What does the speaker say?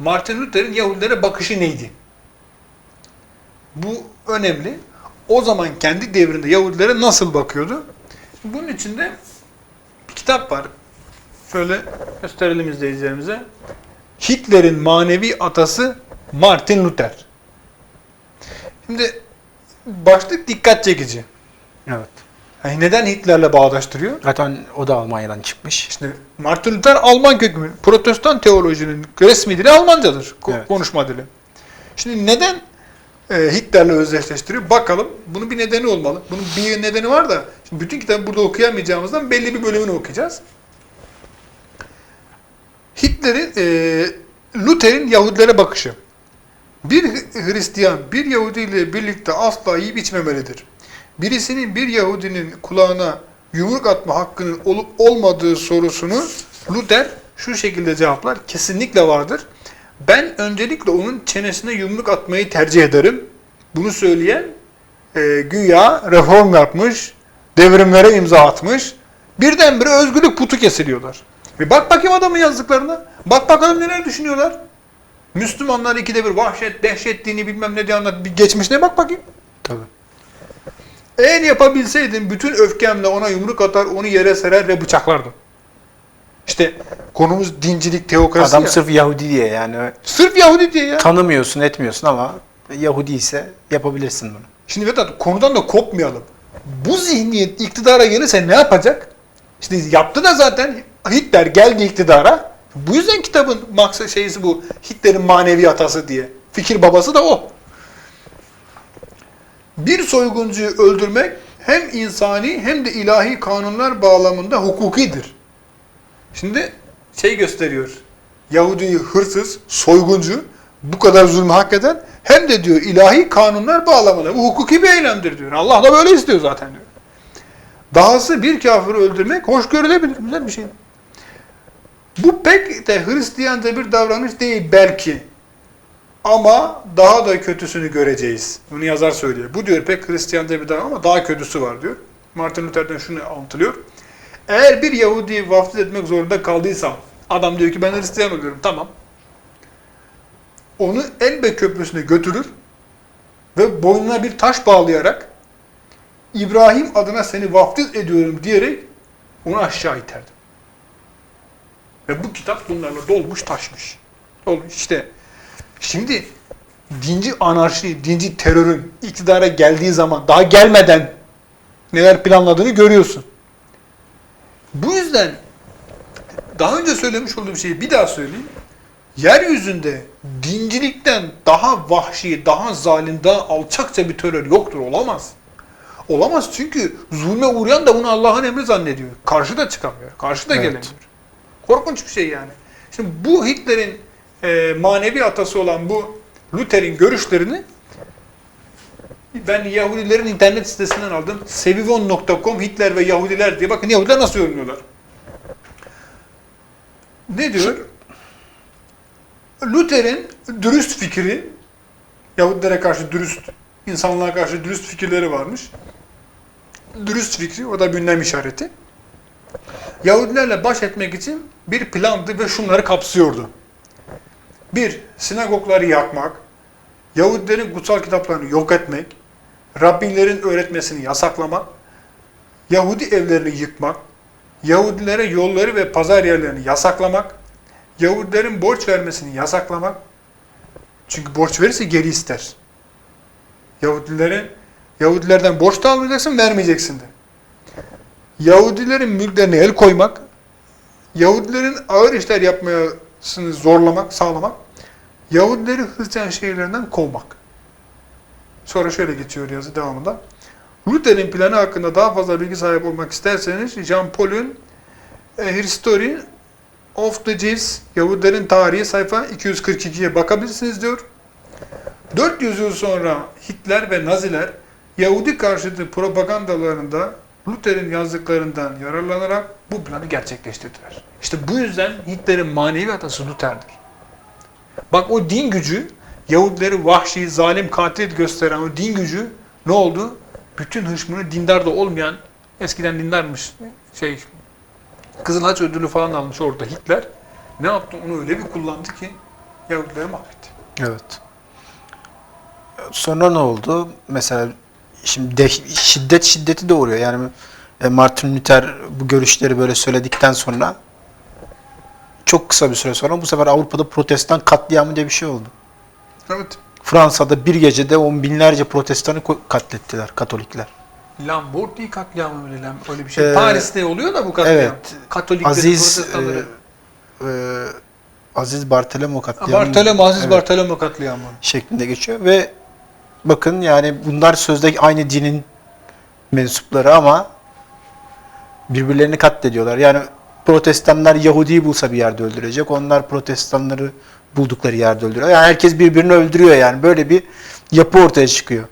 Martin Luther'in Yahudilere bakışı neydi? Bu önemli. O zaman kendi devrinde Yahudilere nasıl bakıyordu? Bunun içinde bir kitap var. Şöyle gösterelim izleyicilerimize. Hitler'in manevi atası Martin Luther. Şimdi başlık dikkat çekici. Evet. Yani neden Hitler'le bağdaştırıyor? Zaten o da Almanya'dan çıkmış. İşte Martin Luther Alman kökenli. Protestan teolojinin resmi dili Almancadır. ko- Evet. Konuşma dili. Şimdi neden e, Hitler'le özdeşleştiriyor? Bakalım. Bunun bir nedeni olmalı. Bunun bir nedeni var da şimdi bütün kitabı burada okuyamayacağımızdan belli bir bölümünü okuyacağız. Hitler'in e, Luther'in Yahudilere bakışı. Bir Hristiyan bir Yahudi ile birlikte asla yiyip içmemelidir. Birisinin bir Yahudinin kulağına yumruk atma hakkının olup olmadığı sorusunu Luther şu şekilde cevaplar. Kesinlikle vardır. Ben öncelikle onun çenesine yumruk atmayı tercih ederim. Bunu söyleyen e, güya reform yapmış, devrimlere imza atmış. Birdenbire özgürlük putu kesiliyorlar. Bir bak bakayım adamın yazdıklarına. Bak bakalım neler düşünüyorlar. Müslümanlar ikide bir vahşet, dehşet dini bilmem ne diye anlat. Bir geçmişine bak bakayım. Tabii. Eğer yapabilseydim bütün öfkemle ona yumruk atar, onu yere serer ve bıçaklardım. İşte konumuz dincilik, teokrasi Adam ya. sırf Yahudi diye yani Sırf Yahudi diye ya. tanımıyorsun, etmiyorsun ama Yahudi ise yapabilirsin bunu. Şimdi Vedat konudan da kopmayalım. Bu zihniyet iktidara gelirse ne yapacak? İşte yaptı da zaten Hitler geldi iktidara. Bu yüzden kitabın maksat şeysi bu. Hitler'in manevi atası diye. Fikir babası da o. Bir soyguncuyu öldürmek hem insani hem de ilahi kanunlar bağlamında hukukidir. Şimdi şey gösteriyor. Yahudi'yi hırsız, soyguncu, bu kadar zulmü hak eden hem de diyor ilahi kanunlar bağlamında. Bu hukuki bir eylemdir diyor. Allah da böyle istiyor zaten diyor. Dahası bir kafiri öldürmek hoş görülebilir. Güzel bir şey. Bu pek de Hristiyanca bir davranış değil belki. Ama daha da kötüsünü göreceğiz. Bunu yazar söylüyor. Bu diyor pek Hristiyanca bir davranış ama daha kötüsü var diyor. Martin Luther'den şunu anlatılıyor. Eğer bir Yahudi vaftiz etmek zorunda kaldıysam, adam diyor ki ben Hristiyan oluyorum, tamam. Onu Elbe Köprüsü'ne götürür ve boynuna bir taş bağlayarak İbrahim adına seni vaftiz ediyorum diyerek onu aşağı iterdim. Ve bu kitap bunlarla dolmuş taşmış. Dolmuş işte. Şimdi dinci anarşi, dinci terörün iktidara geldiği zaman daha gelmeden neler planladığını görüyorsun. Bu yüzden daha önce söylemiş olduğum şeyi bir daha söyleyeyim. Yeryüzünde dincilikten daha vahşi, daha zalim, daha alçakça bir terör yoktur, olamaz. Olamaz çünkü zulme uğrayan da bunu Allah'ın emri zannediyor. Karşı da çıkamıyor, karşı da Evet. gelemiyor. Korkunç bir şey yani. Şimdi bu Hitler'in e, manevi atası olan bu Luther'in görüşlerini ben Yahudilerin internet sitesinden aldım. Sevivon.com Hitler ve Yahudiler diye. Bakın Yahudiler nasıl yorumluyorlar. Ne diyor? Luther'in dürüst fikri, Yahudilere karşı dürüst, insanlığa karşı dürüst fikirleri varmış. Dürüst fikri, o da bir ünlem işareti. Yahudilerle baş etmek için bir plandı ve şunları kapsıyordu. Bir, sinagogları yakmak, Yahudilerin kutsal kitaplarını yok etmek, Rabbinlerin öğretmesini yasaklamak, Yahudi evlerini yıkmak, Yahudilere yolları ve pazar yerlerini yasaklamak, Yahudilerin borç vermesini yasaklamak, çünkü borç verirse geri ister. Yahudilerin Yahudilerden borç da almayacaksın, vermeyeceksin de. Yahudilerin mülklerine el koymak, Yahudilerin ağır işler yapmasını zorlamak, sağlamak, Yahudileri Hristiyan şehirlerinden kovmak. Sonra şöyle geçiyor yazı devamında. Luther'in planı hakkında daha fazla bilgi sahibi olmak isterseniz Jean Paul'un e, History of the Jews, Yahudilerin tarihi sayfa 242'ye bakabilirsiniz diyor. 400 yıl sonra Hitler ve Naziler Yahudi karşıtı propagandalarında Luther'in yazdıklarından yararlanarak bu planı gerçekleştirdiler. İşte bu yüzden Hitler'in manevi atası Luther'dir. Bak o din gücü, Yahudileri vahşi, zalim, katil gösteren o din gücü ne oldu? Bütün hışmını dindar da olmayan, eskiden dindarmış, şey, Kızıl Haç ödülü falan almış orada Hitler. Ne yaptı? Onu öyle bir kullandı ki Yahudileri mahvetti. Evet. Sonra ne oldu? Mesela şimdi de, şiddet şiddeti doğuruyor. Yani e, Martin Luther bu görüşleri böyle söyledikten sonra çok kısa bir süre sonra bu sefer Avrupa'da protestan katliamı diye bir şey oldu. Evet. Fransa'da bir gecede on binlerce protestanı katlettiler Katolikler. Lamborghini katliamı öyle, öyle bir şey. Ee, Paris'te oluyor da bu katliam. evet. Katolikleri, Aziz protestanları. e, e, Aziz Bartolomeo katliamı Bartolomeo, Aziz Evet. Bartolomeo katliamı. şeklinde geçiyor ve bakın yani bunlar sözde aynı dinin mensupları ama birbirlerini katlediyorlar. Yani protestanlar Yahudi'yi bulsa bir yerde öldürecek. Onlar protestanları buldukları yerde öldürüyor. Yani herkes birbirini öldürüyor yani. Böyle bir yapı ortaya çıkıyor.